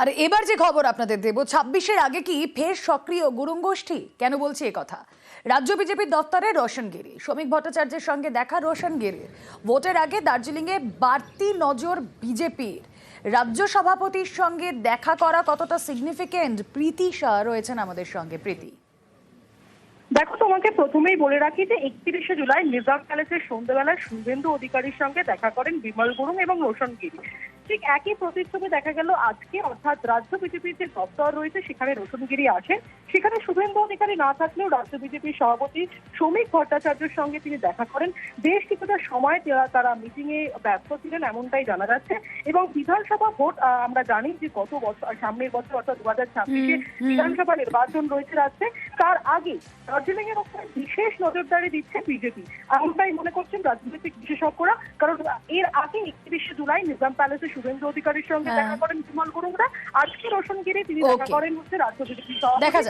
আর এবার যে খবর আপনাদের দেব, ছাব্বিশের আগে কি ফের সক্রিয় গুরুং গোষ্ঠী কেন বলছি কথা? রাজ্য বিজেপির দপ্তরে রোশনগিরি। শ্রমিক ভট্টাচার্যের সঙ্গে দেখা রোশনগিরির ভোটের আগে দার্জিলিংয়ে বাড়তি নজর বিজেপির। রাজ্য সভাপতির সঙ্গে দেখা করা কতটা সিগনিফিকেন্ট প্রীতি শাহ রয়েছেন আমাদের সঙ্গে। প্রীতি। দেখো, তোমাকে প্রথমেই বলে রাখি যে একত্রিশে জুলাই নিজাম প্যালেসের সন্ধ্যেবেলায় শুভেন্দু অধিকারীর সঙ্গে দেখা করেন বিমল গুরুং এবং রোশন গিরি ঠিক একই প্রতিচ্ছবি দেখা গেল আজকে অর্থাৎ রাজ্য বিজেপির যে দপ্তর রয়েছে সেখানে রসুনগিরি আসেন। সেখানে শুভেন্দু অধিকারী না থাকলেও রাজ্য বিজেপির সভাপতি শ্রমিক ভট্টাচার্যের সঙ্গে তিনি দেখা করেন। বেশ কিছুটা সময় তারা- তারা মিটিং এ ব্যস্ত ছিলেন এমনটাই জানা যাচ্ছে। এবং বিধানসভা ভোট আমরা জানি যে গত বছর সামনের বছর অর্থাৎ দু হাজার ছাব্বিশে বিধানসভা নির্বাচন রয়েছে রাজ্যে। তার আগে দার্জিলিং এর উপরে বিশেষ নজরদারি দিচ্ছে বিজেপি। এমনটাই মনে করছেন রাজনৈতিক বিশেষজ্ঞরা। কারণ এর আগে একত্রিশে জুলাই নিজাম প্যালেসে শুভেন্দু অধিকারীর সঙ্গে হ্যাঁ। দেখা করেন বিমল গুরুংরা আজকে রোশনগিরি তিনি দেখা করেন হচ্ছে রাজ্য বিজেপি দেখা।